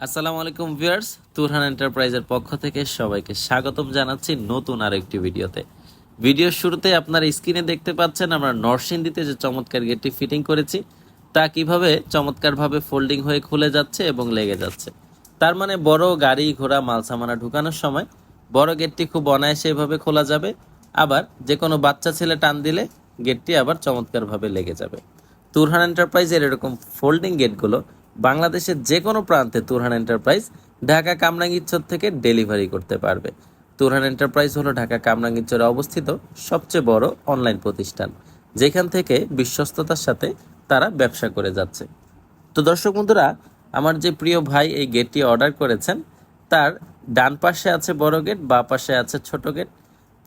আসসালামু আলাইকুম ভিউয়ার্স, তুরহান এন্টারপ্রাইজের পক্ষ থেকে সবাইকে স্বাগতম জানাচ্ছি নতুন আরেকটি ভিডিওতে। ভিডিওর শুরুতে আপনার স্ক্রিনে দেখতে পাচ্ছেন আমরা নরসিংদীতে যে চমৎকার গেটটি ফিটিং করেছি, তা কীভাবে চমৎকারভাবে ফোল্ডিং হয়ে খুলে যাচ্ছে এবং লেগে যাচ্ছে। তার মানে বড় গাড়ি ঘোড়া মাল সামানা ঢুকানোর সময় বড় গেটটি খুব অনায়াসে এভাবে খোলা যাবে, আবার যে কোনো বাচ্চা ছেলে টান দিলে গেটটি আবার চমৎকারভাবে লেগে যাবে। তুরহান এন্টারপ্রাইজের এরকম ফোল্ডিং গেটগুলো বাংলাদেশের যে কোনো প্রান্তে তুরহান এন্টারপ্রাইজ ঢাকা কামরাঙ্গীরচর থেকে ডেলিভারি করতে পারবে। তুরহান এন্টারপ্রাইজ হলো ঢাকা কামরাঙ্গীরচরে অবস্থিত সবচেয়ে বড় অনলাইন প্রতিষ্ঠান, যেখান থেকে বিশ্বস্ততার সাথে তারা ব্যবসা করে যাচ্ছে। তো দর্শক বন্ধুরা, আমার যে প্রিয় ভাই এই গেটটি অর্ডার করেছেন, তার ডান পাশে আছে বড় গেট, বা পাশে আছে ছোট গেট।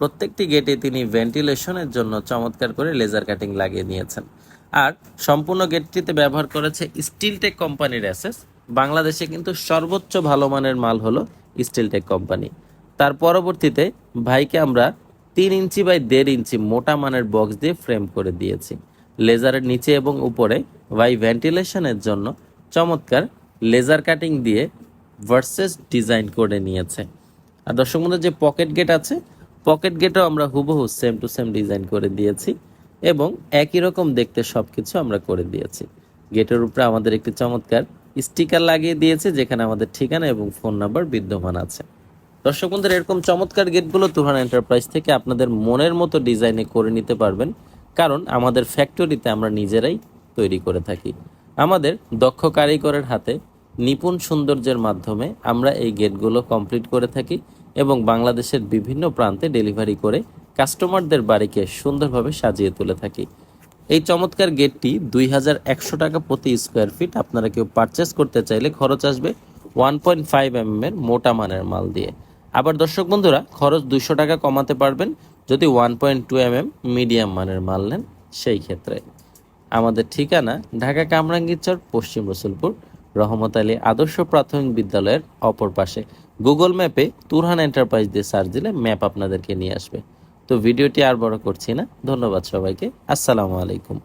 প্রত্যেকটি গেটে তিনি ভেন্টিলেশনের জন্য চমৎকার করে লেজার কাটিং লাগিয়ে নিয়েছেন। আর সম্পূর্ণ গেটটিতে ব্যবহার করেছে স্টিলটেক কোম্পানির অ্যাসেস। বাংলাদেশে কিন্তু সর্বোচ্চ ভালো মানের মাল হলো স্টিলটেক কোম্পানি। তার পরবর্তীতে ভাইকে আমরা তিন ইঞ্চি বাই দেড় ইঞ্চি মোটা মানের বক্স দিয়ে ফ্রেম করে দিয়েছি। লেজারের নিচে এবং উপরে ভাই ভেন্টিলেশনের জন্য চমৎকার লেজার কাটিং দিয়ে ভার্সেস ডিজাইন করে নিয়েছে। আর দর্শক বন্ধু যে পকেট গেট আছে, পকেট গেটও আমরা হুবহু সেম টু সেম ডিজাইন করে দিয়েছি। এবং একই রকম দেখতে সব কিছু আমরা করে দিয়েছি। গেটের উপরে আমাদের একটি চমৎকার স্টিকার লাগিয়ে দিয়েছে, যেখানে আমাদের ঠিকানা এবং ফোন নাম্বার বিদ্যমান আছে। দর্শক বন্ধুরা, এরকম চমৎকার গেটগুলো তুহান এন্টারপ্রাইজ থেকে আপনাদের মনের মতো ডিজাইনে করে নিতে পারবেন, কারণ আমাদের ফ্যাক্টরিতে আমরা নিজেরাই তৈরি করে থাকি। আমাদের দক্ষ কারিগরের হাতে নিপুণ সৌন্দর্যের মাধ্যমে আমরা এই গেটগুলো কমপ্লিট করে থাকি এবং বাংলাদেশের বিভিন্ন প্রান্তে ডেলিভারি করে কাস্টমারদের বাড়িকে সুন্দরভাবে সাজিয়ে তুলে থাকি। এই চমৎকার গেটটি দুই হাজার একশো টাকা প্রতি স্কোয়ার ফিট। আপনারা কেউ পারচেস করতে চাইলে খরচ আসবে ওয়ান পয়েন্ট ফাইভ এম এর মোটা মানের মাল দিয়ে। আবার দর্শক বন্ধুরা, খরচ দুশো টাকা কমাতে পারবেন যদি one point two M M medium মানের মাল নেন সেই ক্ষেত্রে। আমাদের ঠিকানা ঢাকা কামরাঙ্গীরচর পশ্চিম রসুলপুর, রহমত আলী আদর্শ প্রাথমিক বিদ্যালয়ের অপর পাশে। গুগল ম্যাপে তুরহান এন্টারপ্রাইজ দিয়ে সার্চ দিলে ম্যাপ আপনাদেরকে নিয়ে আসবে। তো ভিডিওটি আর বড় করছি না। ধন্যবাদ সবাইকে। আসসালামু আলাইকুম।